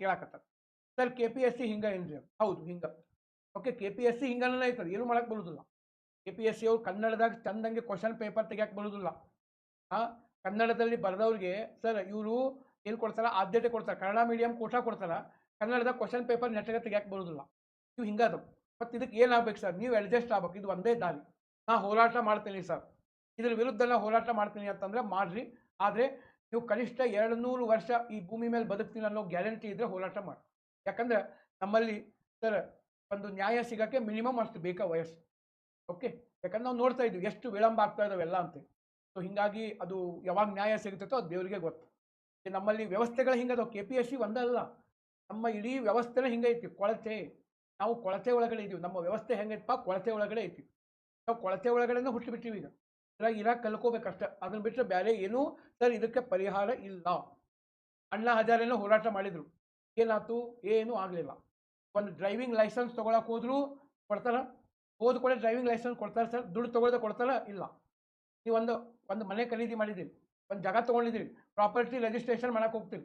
ಕೇಳಾಕತ್ತಾರ. Sir K P S C ಹಿಂಗ ಏನ್ರಿ. ಹೌದು, ಹಿಂಗ. Okay K P S C ಹಿಂಗನೇ ಐತದ ಏನು ಮಾಡಕ್ಕೆ ಬರುದಿಲ್ಲ. ಕೆ ಪಿ ಎಸ್ ಸಿ ಅವ್ರು ಕನ್ನಡದಾಗ ಚಂದಂಗೆ ಕ್ವಶನ್ ಪೇಪರ್ ತೆಗಿಯಕ್ಕೆ ಬರುದಿಲ್ಲ. ಆ, ಕನ್ನಡದಲ್ಲಿ ಬರೆದವ್ರಿಗೆ, ಸರ್, ಇವರು ಏನು ಕೊಡ್ತಾರ? ಆದ್ಯತೆ ಕೊಡ್ತಾರೆ, ಕನ್ನಡ ಮೀಡಿಯಂ ಕೋಟ ಕೊಡ್ತಾರ, ಕನ್ನಡದ ಕ್ವಶನ್ ಪೇಪರ್ ನೆಟ್ಟಗೆ ತೆಗಿಯಕ್ಕೆ ಬರುದಿಲ್ಲ. ನೀವು ಹಿಂಗಾದವು ಮತ್ತು ಇದಕ್ಕೆ ಏನಾಗ್ಬೇಕು ಸರ್? ನೀವು ಅಡ್ಜಸ್ಟ್ ಆಗ್ಬೇಕು, ಇದು ಒಂದೇ ದಾರಿ. ನಾ ಹೋರಾಟ ಮಾಡ್ತೀನಿ ಸರ್. ಇದ್ರ ವಿರುದ್ಧ ನಾ ಹೋರಾಟ ಮಾಡ್ತೀನಿ ಅಂತಂದ್ರೆ ಮಾಡ್ರಿ. ಆದರೆ ನೀವು ಕನಿಷ್ಠ ಎರಡು ನೂರು ವರ್ಷ ಈ ಭೂಮಿ ಮೇಲೆ ಬದುಕ್ತೀನಿ ಅನ್ನೋ ಗ್ಯಾರಂಟಿ ಇದ್ರೆ ಹೋರಾಟ ಮಾಡಿ. ಯಾಕಂದ್ರೆ ನಮ್ಮಲ್ಲಿ ಸರ್ ಒಂದು ನ್ಯಾಯ ಸಿಗೋಕ್ಕೆ ಮಿನಿಮಮ್ ಅಷ್ಟು ಬೇಕಾ ವಯಸ್ಸು. ಓಕೆ? ಯಾಕಂದ್ರೆ ನಾವು ನೋಡ್ತಾ ಇದ್ವಿ ಎಷ್ಟು ವಿಳಂಬ ಆಗ್ತಾ ಇದಾವೆಲ್ಲ ಅಂತ. ಸೊ ಹಿಂಗಾಗಿ ಅದು ಯಾವಾಗ ನ್ಯಾಯ ಸಿಗುತ್ತೋ ಅದು ದೇವರಿಗೆ ಗೊತ್ತು. ನಮ್ಮಲ್ಲಿ ವ್ಯವಸ್ಥೆಗಳು ಹಿಂಗದಾವ ಕೆ ಪಿ ಎಸ್ ಸಿ ಒಂದಲ್ಲ ನಮ್ಮ ಇಡೀ ವ್ಯವಸ್ಥೆನೇ ಹಿಂಗೈತಿ ಕೊಳತೆ ನಾವು ಕೊಳತೆ ಒಳಗಡೆ ಇದ್ದೀವಿ ನಮ್ಮ ವ್ಯವಸ್ಥೆ ಹೆಂಗೈತಪ್ಪ? ಕೊಳತೆ ಒಳಗಡೆ ಐತಿ. ನಾವು ಕೊಳತೆ ಒಳಗಡೆನೇ ಹುಟ್ಟಿಬಿಟ್ಟಿವಿ ಈಗ. ಇದ್ರಾಗ ಇರಾಕ್ ಕಲ್ಕೋಬೇಕಷ್ಟೆ. ಅದನ್ನ ಬಿಟ್ಟರೆ ಬೇರೆ ಏನೂ ಸರ್ ಇದಕ್ಕೆ ಪರಿಹಾರ ಇಲ್ಲ. ಅಣ್ಣ ಹಜಾರೆನೂ ಹೋರಾಟ ಮಾಡಿದ್ರು. ಏನಾಯ್ತು? ಏನೂ ಆಗಲಿಲ್ಲ. ಒಂದು ಡ್ರೈವಿಂಗ್ ಲೈಸೆನ್ಸ್ ತೊಗೊಳಕ್ಕೆ ಹೋದ್ರು, ಕೊಡ್ತಾರ? ಹೋದ ಕೂಡ ಡ್ರೈವಿಂಗ್ ಲೈಸೆನ್ಸ್ ಕೊಡ್ತಾರೆ ಸರ್. ದುಡ್ಡು ತೊಗೊಳ್ದೆ ಕೊಡ್ತಾರ? ಇಲ್ಲ. ನೀವೊಂದು ಒಂದು ಒಂದು ಮನೆ ಖರೀದಿ ಮಾಡಿದ್ದೀರಿ. ಒಂದು ಜಾಗ ತೊಗೊಂಡಿದ್ದೀರಿ. ಪ್ರಾಪರ್ಟಿ ರಿಜಿಸ್ಟ್ರೇಷನ್ ಮಾಡೋಕೆ ಹೋಗ್ತೀರಿ.